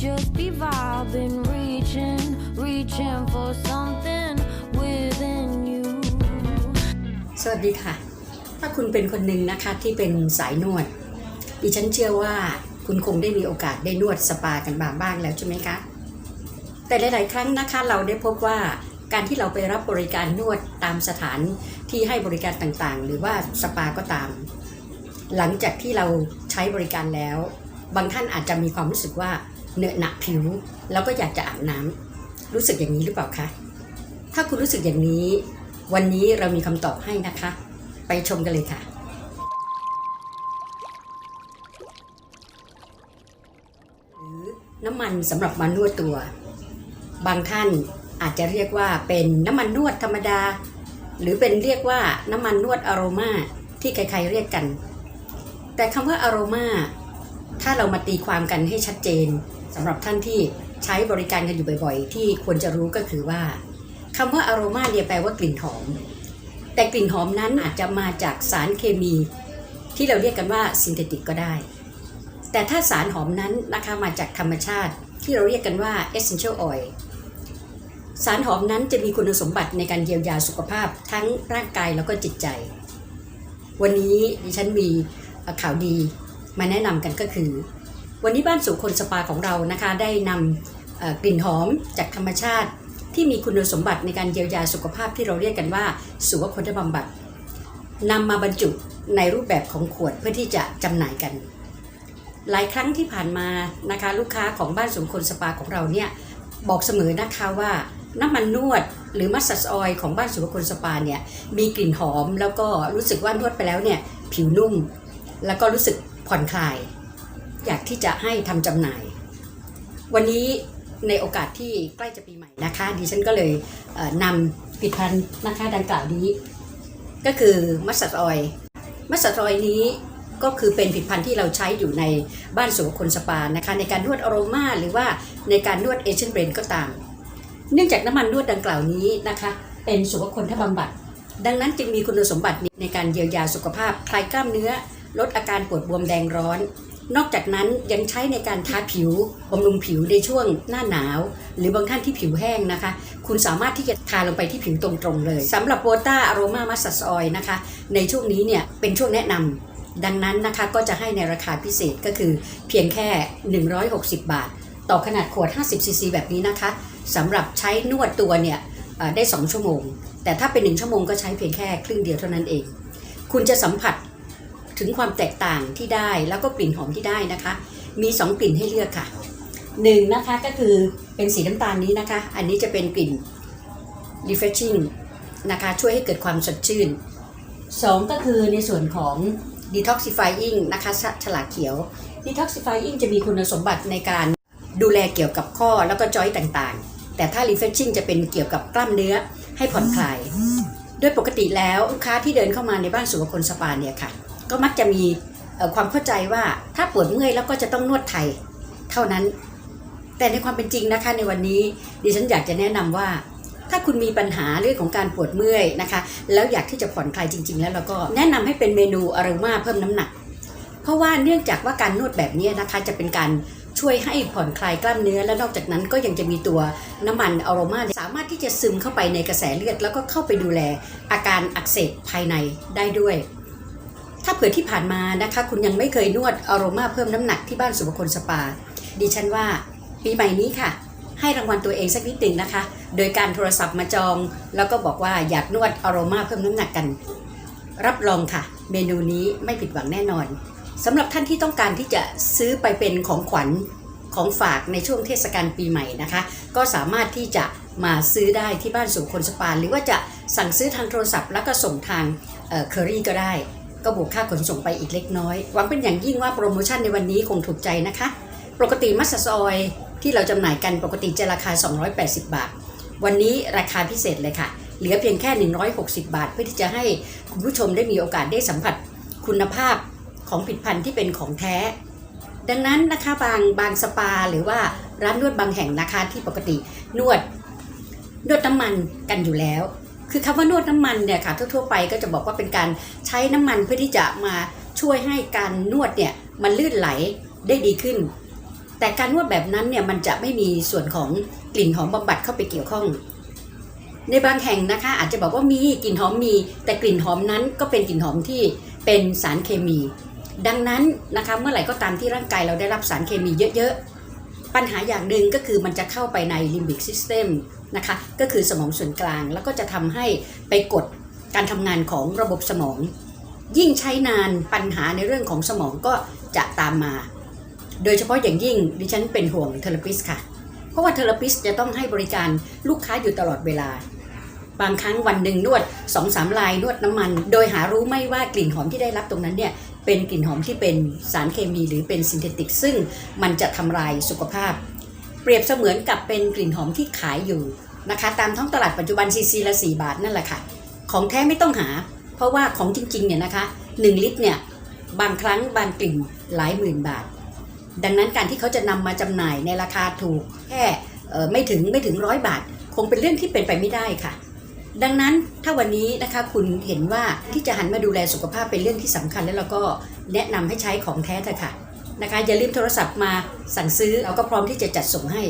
just be vibing, reaching, reaching for something within you. สวัสดีค่ะ ถ้าคุณเป็นคนหนึ่งนะคะที่เป็นสายนวด ดิฉันเชื่อว่าคุณคงได้มีโอกาสได้นวดสปากันบางบ้างแล้วใช่ไหมคะ แต่หลาย ๆ ครั้งนะคะเราได้พบว่าการที่เราไปรับบริการนวดตามสถานที่ให้บริการต่างๆ หรือว่าสปาก็ตาม หลังจากที่เราใช้บริการแล้ว บางท่านอาจจะมีความรู้สึกว่า เหนอะหนักผิว แล้วก็อยากจะอาบน้ำรู้สึกอย่างนี้หรือเปล่าคะ ถ้าคุณรู้สึกอย่างนี้ วันนี้เรามีคำตอบให้นะคะ ไปชมกันเลยค่ะหรือน้ำมันสำหรับมานวดตัว บางท่านอาจจะเรียกว่าเป็นน้ำมันนวดธรรมดา หรือเป็นเรียกว่าน้ำมันนวดอโรมาที่ใครๆเรียกกัน แต่คำว่าอโรมาถ้าเรามาตีความกันให้ชัดเจน สำหรับท่านที่ใช้บริการกันอยู่บ่อยๆ ที่ควรจะรู้ก็คือว่าคำว่าอโรมาเนี่ยแปลว่ากลิ่นหอม แต่กลิ่นหอมนั้นอาจจะมาจากสารเคมี ที่เราเรียกกันว่าซินเทติกก็ได้ แต่ถ้าสารหอมนั้นนะคะมาจากธรรมชาติที่เราเรียกกันว่า essential oil สารหอมนั้นจะมีคุณสมบัติในการเยียวยาสุขภาพทั้งร่างกายแล้วก็จิตใจ วันนี้ดิฉันมีข่าวดีมาแนะนำกันก็คือ วันนี้บ้านสุคนสปาของเรานะคะได้นำกลิ่นหอมจากธรรมชาติ ที่มีคุณสมบัติในการเยียวยาสุขภาพที่เราเรียกกันว่าสุวคนบำบัดนำมาบรรจุในรูปแบบของขวดเพื่อที่จะจำหน่ายกัน หลายครั้งที่ผ่านมานะคะลูกค้าของบ้านสมคนสปาของเราเนี่ยบอกเสมอนะคะว่าน้ำมันนวดหรือมัสซัสออยของบ้านสุวคนสปาเนี่ยมีกลิ่นหอมแล้วก็รู้สึกว่านวดไปแล้วเนี่ยผิวนุ่ม แล้วก็รู้สึกผ่อนคลาย อยากที่จะให้ทำจำหน่าย วันนี้ในโอกาสที่ใกล้จะปีใหม่นะคะ ดิฉันก็เลยเอ่อนำผลิตภัณฑ์นะคะดังกล่าวนี้ ก็คือมัสซัสออยมัสซัสออยนี้ก็คือเป็นผลิตภัณฑ์ที่เราใช้อยู่ในบ้านสุขคนสปานะคะในการนวดอโรมาหรือว่าในการนวดเอเชียนเบรนก็ตาม เนื่องจากน้ำมันนวดดังกล่าวนี้นะคะ เป็นสุขคนทบำบัด ดังนั้นจึงมีคุณสมบัติในการเยียวยาสุขภาพคลายกล้ามเนื้อ ลดอาการปวดบวมแดงร้อน นอกจากนั้นยังใช้ในการทาผิวบำรุงผิวในช่วงหน้าหนาว หรือบางท่านที่ผิวแห้งนะคะ คุณสามารถที่จะทาลงไปที่ผิวตรงๆเลยสำหรับโบต้าอโรมามัสซัสออยนะคะ ในช่วงนี้เนี่ยเป็นช่วงแนะนำดังนั้นนะคะก็จะให้ในราคาพิเศษก็คือเพียงแค่ 160 บาท ต่อขนาดขวด 50ซีซีแบบนี้นะคะสำหรับใช้นวดตัวเนี่ยได้ 2 ชั่วโมง แต่ถ้าเป็น 1 ชั่วโมงก็ใช้เพียงแค่ครึ่งเดียวเท่านั้นเอง คุณจะสัมผัส ถึงความแตกต่างที่ได้แล้วก็กลิ่นหอมที่ได้นะคะ มี 2 กลิ่นให้เลือกค่ะหนึ่งนะคะก็คือเป็นสีน้ำตาลนี้นะคะ อันนี้จะเป็นกลิ่น refreshing นะคะช่วยให้เกิดความสดชื่นสองก็คือในส่วนของ detoxifying นะคะฉลากเขียว detoxifying จะมีคุณสมบัติในการดูแลเกี่ยวกับข้อแล้วก็จอยต่างๆ แต่ถ้า refreshing จะเป็นเกี่ยวกับกล้ามเนื้อให้ผ่อนคลายโดยปกติแล้วลูกค้าที่เดินเข้ามาในบ้านสุวคนสปาเนี่ยค่ะ ก็มักจะมีความเข้าใจว่าถ้าปวดเมื่อยแล้วก็จะต้องนวดไทยเท่านั้น แต่ในความเป็นจริงนะคะในวันนี้ดิฉันอยากจะแนะนำว่า ถ้าคุณมีปัญหาเรื่องของการปวดเมื่อยนะคะ แล้วอยากที่จะผ่อนคลายจริง ๆ แล้วเราก็แนะนำให้เป็นเมนูอารูมาเพิ่มน้ำหนัก เพราะว่าเนื่องจากว่าการนวดแบบนี้นะคะจะเป็นการช่วยให้ผ่อนคลายกล้ามเนื้อและนอกจากนั้นก็ยังจะมีตัวน้ำมันอโรมาสามารถที่จะซึมเข้าไปในกระแสเลือด แล้วก็เข้าไปดูแลอาการอักเสบภายในได้ด้วย ถ้าเผื่อที่ผ่านมานะคะคุณยังไม่เคยนวดอโรมาเพิ่มน้ำหนักที่บ้านสุภคนสปา ดิฉันว่าปีใหม่นี้ค่ะ ให้รางวัลตัวเองสักนิดหนึ่งนะคะ โดยการโทรศัพท์มาจอง แล้วก็บอกว่าอยากนวดอโรมาเพิ่มน้ำหนักกัน รับรองค่ะ เมนูนี้ไม่ผิดหวังแน่นอนสำหรับท่านที่ต้องการที่จะซื้อไปเป็นของขวัญของฝากในช่วงเทศกาลปีใหม่นะคะ ก็สามารถที่จะมาซื้อได้ที่บ้านสุขคนสปาหรือว่าจะสั่งซื้อทางโทรศัพท์แล้วก็ส่งทางเคอรี่ก็ได้ ก็บวกค่าขนส่งไปอีกเล็กน้อย หวังเป็นอย่างยิ่งว่าโปรโมชั่นในวันนี้คงถูกใจนะคะ ปกติมัสซออยที่เราจำหน่ายกันปกติจะราคา 280 บาท วันนี้ราคาพิเศษเลยค่ะ เหลือเพียงแค่ 160 บาท เพื่อที่จะให้คุณผู้ชมได้มีโอกาสได้สัมผัสคุณภาพของผลิตภัณฑ์ที่เป็นของแท้ ดังนั้นนะคะบางบางสปาหรือว่าร้านนวดบางแห่งนะคะที่ปกตินวดนวดน้ำมันกันอยู่แล้ว คือคำว่านวดน้ำมันเนี่ยค่ะทั่วๆไปก็จะบอกว่าเป็นการใช้น้ำมันเพื่อที่จะมาช่วยให้การนวดเนี่ยมันลื่นไหลได้ดีขึ้น แต่การนวดแบบนั้นเนี่ยมันจะไม่มีส่วนของกลิ่นหอมบำบัดเข้าไปเกี่ยวข้อง ในบางแห่งนะคะ อาจจะบอกว่ามีกลิ่นหอมมี แต่กลิ่นหอมนั้นก็เป็นกลิ่นหอมที่เป็นสารเคมี ดังนั้นนะคะเมื่อไหร่ก็ตามที่ร่างกายเราได้รับสารเคมีเยอะๆ ปัญหาอย่างหนึ่งก็คือมันจะเข้าไปใน limbic system นะคะก็คือสมองส่วนกลางแล้วก็จะทำให้ไปกดการทำงานของระบบสมอง ยิ่งใช้นานปัญหาในเรื่องของสมองก็จะตามมา โดยเฉพาะอย่างยิ่งดิฉันเป็นห่วงเทอราปิสค่ะ เพราะว่าเทอราปิสจะต้องให้บริการลูกค้าอยู่ตลอดเวลา บางครั้งวันหนึ่งนวด2อสามลายนวดน้ำมัน โดยหารู้ไม่ว่ากลิ่นหอมที่ได้รับตรงนั้นเนี่ย เป็นกลิ่นหอมที่เป็นสารเคมีหรือเป็นซินเทติก ซึ่งมันจะทำลายสุขภาพ เปรียบเสมือนกับเป็นกลิ่นหอมที่ขายอยู่นะคะ ตามท้องตลาดปัจจุบันซีซีละ4บาทนั่นแหละค่ะ ของแท้ไม่ต้องหา เพราะว่าของจริงๆเนี่ยนะคะ 1 ลิตรเนี่ยบางครั้งบางกลิ่นหลายหมื่นบาท ดังนั้นการที่เขาจะนำมาจำหน่ายในราคาถูกแค่ไม่ถึงไม่ถึงร้อยบาท คงเป็นเรื่องที่เป็นไปไม่ได้ค่ะ ดังนั้นถ้าวันนี้นะคะคุณเห็นว่าที่จะหันมาดูแลสุขภาพเป็นเรื่องที่สำคัญ แล้วเราก็แนะนำให้ใช้ของแท้เถอะค่ะนะคะอย่าลืมโทรศัพท์มาสั่งซื้อเราก็พร้อมที่จะจัดส่งให้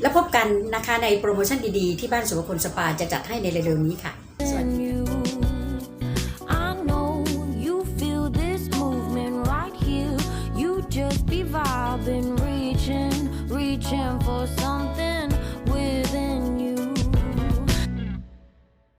แล้วพบกันนะคะในโปรโมชั่นดีๆ ที่บ้านสุขคนสปาจะจัดให้ในเร็วๆนี้ค่ะ สวัสดี